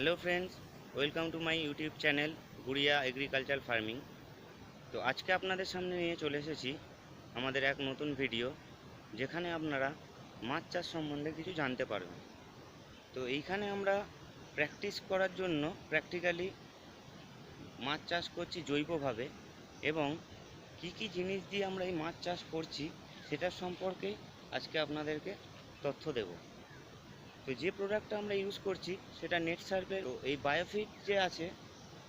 Hello friends welcome to my YouTube channel Gudiya agriculture farming তো আজকে আপনাদের সামনে নিয়ে চলে এসেছি আমাদের এক নতুন ভিডিও যেখানে আপনারা মাছ চাষ সম্বন্ধে কিছু জানতে পারবেন। তো এইখানে আমরা প্র্যাকটিস করার জন্য প্র্যাকটিক্যালি মাছ চাষ করছি জৈবভাবে এবং কি কি জিনিস দিয়ে আমরা এই মাছ চাষ করছি, সেটার সম্পর্কে আজকে আপনাদেরকে তথ্য দেবো। তো যে প্রোডাক্টটা আমরা ইউজ করছি, সেটা নেট সার্ভে এই বায়োফিট যে আছে,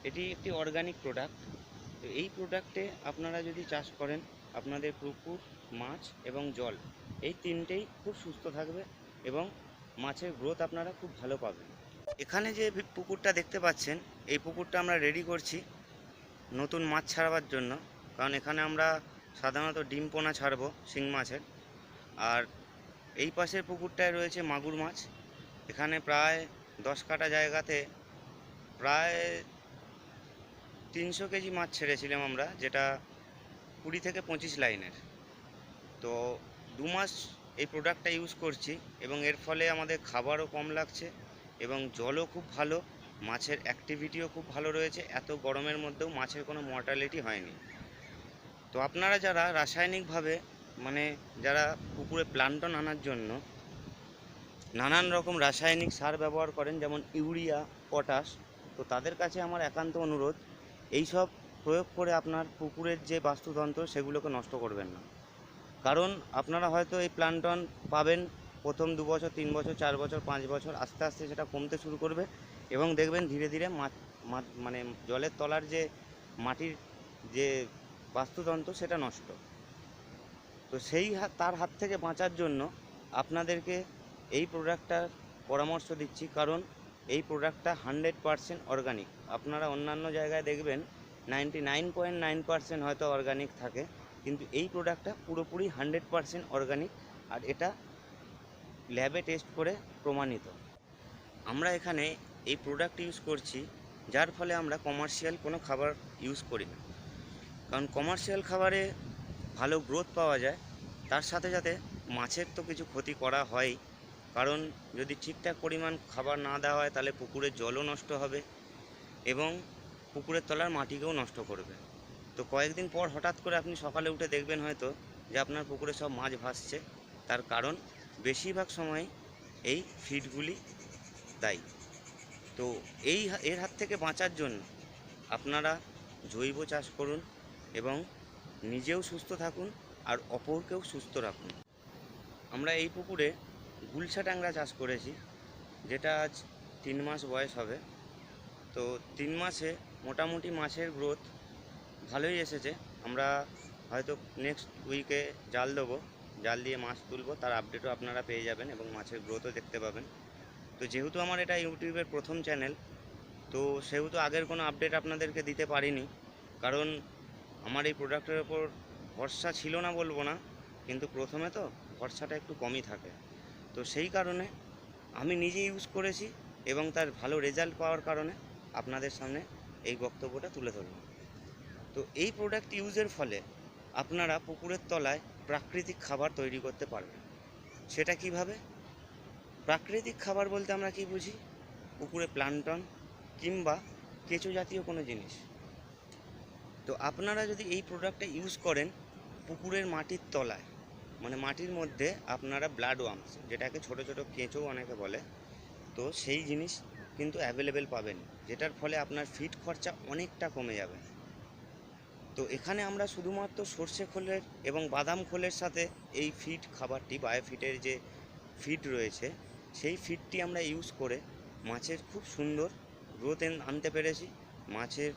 এটি একটি অর্গানিক প্রোডাক্ট তো এই প্রোডাক্টে আপনারা যদি চাষ করেন, আপনাদের পুকুর, মাছ এবং জল, এই তিনটেই খুব সুস্থ থাকবে এবং মাছের গ্রোথ আপনারা খুব ভালো পাবেন। এখানে যে পুকুরটা দেখতে পাচ্ছেন, এই পুকুরটা আমরা রেডি করছি নতুন মাছ ছাড়াবার জন্য। কারণ এখানে আমরা সাধারণত ডিম পোনা ছাড়বো, শিং মাছের। আর এই পাশের পুকুরটায় রয়েছে মাগুর মাছ। এখানে প্রায় দশ কাটা জায়গাতে প্রায় তিনশো কেজি মাছ ছেড়েছিলাম আমরা, যেটা কুড়ি থেকে পঁচিশ লাইনের। তো দু মাস এই প্রোডাক্টটা ইউজ করছি এবং এর ফলে আমাদের খাবারও কম লাগছে এবং জলও খুব ভালো, মাছের অ্যাক্টিভিটিও খুব ভালো রয়েছে, এত গরমের মধ্যেও মাছের কোনো মর্টালিটি হয়নি। তো আপনারা যারা রাসায়নিকভাবে মানে যারা পুকুরে প্লান্টন আনার জন্য নানান রকম রাসায়নিক সার ব্যবহার করেন, যেমন ইউরিয়া, পটাশ। তো তাদের কাছে আমার একান্ত অনুরোধ, এই সব প্রয়োগ করে আপনার পুকুরের যে বাস্তুতন্ত্র, সেগুলোকে নষ্ট করবেন না। কারণ আপনারা হয়তো এই প্লান্টন পাবেন, প্রথম দু বছর, তিন বছর, চার বছর, পাঁচ বছর, আস্তে আস্তে সেটা কমতে শুরু করবে এবং দেখবেন ধীরে ধীরে মানে জলের তলার যে মাটির যে বাস্তুতন্ত্র, সেটা নষ্ট। তো সেই তার হাত থেকে বাঁচার জন্য আপনাদেরকে এই প্রোডাক্টটার পরামর্শ দিচ্ছি কারণ এই প্রোডাক্টটা হান্ড্রেড পারসেন্ট অর্গানিক আপনারা অন্যান্য জায়গায় দেখবেন ninety nine point nine percent হয়তো অর্গানিক থাকে, কিন্তু এই প্রোডাক্টটা পুরোপুরি হান্ড্রেড পারসেন্ট অর্গানিক আর এটা ল্যাবে টেস্ট করে প্রমাণিত। আমরা এখানে এই প্রোডাক্ট ইউজ করছি, যার ফলে আমরা কমার্শিয়াল কোনো খাবার ইউজ করি না। কারণ কমার্শিয়াল খাবারে ভালো গ্রোথ পাওয়া যায়, তার সাথে সাথে মাছের তো কিছু ক্ষতি করা হয় কারণ যদি ঠিকঠাক পরিমাণ খাবার না দেওয়া হয় তাহলে পুকুরের জলও নষ্ট হবে এবং পুকুরের তলার মাটিকেও নষ্ট করবে। তো কয়েকদিন পর হঠাৎ করে আপনি সকালে উঠে দেখবেন হয়তো যে আপনার পুকুরে সব মাছ ভাসছে। তার কারণ বেশিরভাগ সময় এই ফিডগুলি দায়ী। তো এই এর হাত থেকে বাঁচার জন্য আপনারা জৈব চাষ করুন এবং নিজেও সুস্থ থাকুন আর অপরকেও সুস্থ রাখুন। আমরা এই পুকুরে গুলশা ট্যাংরা চাষ করেছি, যেটা আজ তিন মাস বয়স হবে। তো তিন মাসে মোটামুটি মাছের গ্রোথ ভালোই এসেছে। আমরা হয়তো নেক্সট উইকে জাল দেবো, জাল দিয়ে মাছ তুলবো, তার আপডেটও আপনারা পেয়ে যাবেন এবং মাছের গ্রোথও দেখতে পাবেন। তো যেহেতু আমার এটা ইউটিউবের প্রথম চ্যানেল তো সেহেতু আগের কোনো আপডেট আপনাদেরকে দিতে পারিনি, কারণ আমার এই প্রোডাক্টের ওপর ভরসা ছিল না বলব না, কিন্তু প্রথমে তো ভরসাটা একটু কমই থাকে। তো সেই কারণে আমি নিজে ইউজ করেছি এবং তার ভালো রেজাল্ট পাওয়ার কারণে আপনাদের সামনে এই বক্তব্যটা তুলে ধরলাম। তো এই প্রোডাক্ট ইউজের ফলে আপনারা পুকুরের তলায় প্রাকৃতিক খাবার তৈরি করতে পারবেন। সেটা কীভাবে? প্রাকৃতিক খাবার বলতে আমরা কি বুঝি? পুকুরে প্লান্টন কিংবা কেঁচো জাতীয় কোনো জিনিস। তো আপনারা যদি এই প্রোডাক্টটা ইউজ করেন পুকুরের মাটির তলায় মানে মাটির মধ্যে আপনারা ব্লাড ওয়ার্মস যেটাকে ছোট ছোট কেঁচো অনেকে বলে, তো সেই জিনিস কিন্তু অ্যাভেলেবেল পাবেন, যেটার ফলে আপনার ফিড খরচা অনেকটা কমে যাবে। তো এখানে আমরা শুধুমাত্র সর্ষে খোলের এবং বাদাম খোলের সাথে এই ফিড খাবারটি বায়োফিটের যে ফিড রয়েছে, সেই ফিডটি আমরা ইউজ করে মাছের খুব সুন্দর গ্রোথ আনতে পেরেছি। মাছের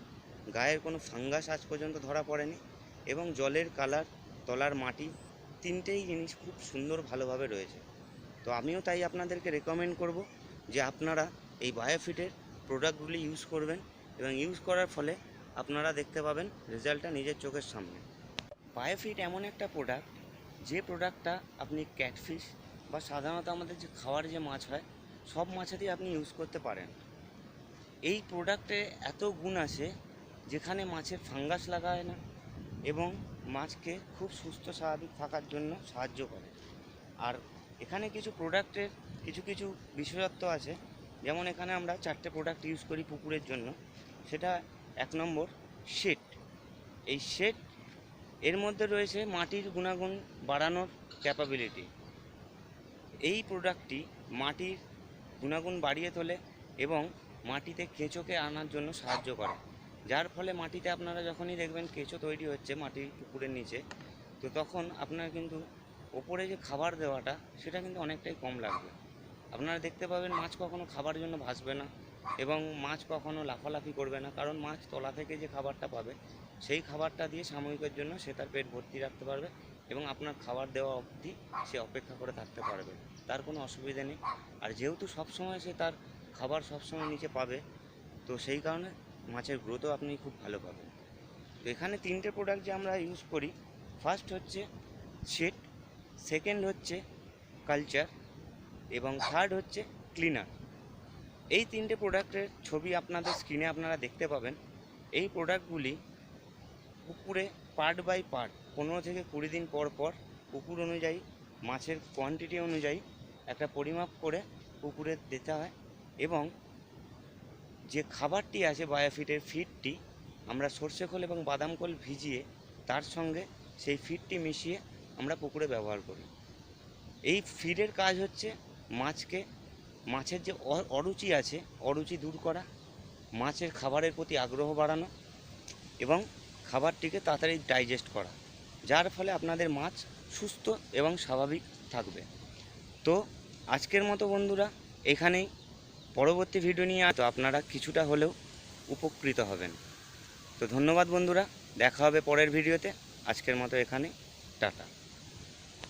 গায়ের কোনো ফাঙ্গাস আজ পর্যন্ত ধরা পড়েনি এবং জলের কালার তলার মাটি তিনটেই জিনিস খুব সুন্দর ভালোভাবে রয়েছে। তো আমিও তাই আপনাদেরকে রেকমেন্ড করব যে আপনারা এই বায়োফিটের প্রোডাক্টগুলি ইউজ করবেন এবং ইউজ করার ফলে আপনারা দেখতে পাবেন রেজাল্টটা নিজের চোখের সামনে। বায়োফিট এমন একটা প্রোডাক্ট যে প্রোডাক্টটা আপনি ক্যাটফিশ বা সাধারণত আমাদের যে খাওয়ার যে মাছ হয়, সব মাছেতেই আপনি ইউজ করতে পারেন। এই প্রোডাক্টে এত গুণ আছে, যেখানে মাছের ফাঙ্গাস লাগায় না এবং মাছকে খুব সুস্থ, স্বাভাবিক থাকার জন্য সাহায্য করে। আর এখানে কিছু প্রোডাক্টের কিছু কিছু বিশেষত্ব আছে। যেমন এখানে আমরা চারটে প্রোডাক্ট ইউজ করি পুকুরের জন্য। সেটা এক নম্বর শেড এই শেড এর মধ্যে রয়েছে মাটির গুণাগুণ বাড়ানোর ক্যাপাবিলিটি এই প্রোডাক্টটি মাটির গুণাগুণ বাড়িয়ে তোলে এবং মাটিতে কেঁচোকে আনার জন্য সাহায্য করে। যার ফলে মাটিতে আপনারা যখনই দেখবেন কেঁচো তৈরি হচ্ছে মাটির পুকুরের নিচে, তো তখন আপনার কিন্তু ওপরে যে খাবার দেওয়াটা, সেটা কিন্তু অনেকটাই কম লাগবে। আপনারা দেখতে পাবেন মাছ কখনো খাবার জন্য ভাসবে না এবং মাছ কখনো লাফালাফি করবে না, কারণ মাছ তলা থেকে যে খাবারটা পাবে, সেই খাবারটা দিয়ে সাময়িকের জন্য সে তার পেট ভর্তি রাখতে পারবে এবং আপনার খাবার দেওয়া অবধি সে অপেক্ষা করে থাকতে পারবে। তার কোনো অসুবিধা নেই। আর যেহেতু সবসময় সে তার খাবার সবসময় নিচে পাবে, তো সেই কারণে মাছের গ্রোথও আপনি খুব ভালো পাবেন। তো এখানে তিনটে প্রোডাক্ট যে আমরা ইউজ করি ফার্স্ট হচ্ছে শেড সেকেন্ড হচ্ছে কালচার এবং থার্ড হচ্ছে ক্লিনার এই তিনটে প্রোডাক্টের ছবি আপনাদের স্ক্রিনে আপনারা দেখতে পাবেন। এই প্রোডাক্টগুলি পুকুরে পার্ট বাই পার্ট পনেরো থেকে কুড়ি দিন পর পর পুকুর অনুযায়ী, মাছের কোয়ান্টিটি অনুযায়ী একটা পরিমাপ করে পুকুরে দিতে হয়, এবং যে খাবারটি আছে বায়োফিটের ফিডটি আমরা সর্ষে খোল এবং বাদাম খোল ভিজিয়ে তার সঙ্গে সেই ফিডটি মিশিয়ে আমরা পুকুরে ব্যবহার করি। এই ফিডের কাজ হচ্ছে মাছকে, মাছের যে অরুচি আছে, অরুচি দূর করা, মাছের খাবারের প্রতি আগ্রহ বাড়ানো এবং খাবারটিকে তাড়াতাড়ি ডাইজেস্ট করা, যার ফলে আপনাদের মাছ সুস্থ এবং স্বাভাবিক থাকবে। তো আজকের মতো বন্ধুরা, এখানেই পরবর্তী ভিডিও নিয়ে তো আপনারা কিছুটা হলেও উপকৃত হবেন। তো ধন্যবাদ বন্ধুরা, দেখা হবে পরের ভিডিওতে। আজকের মতো এখানে, টাটা।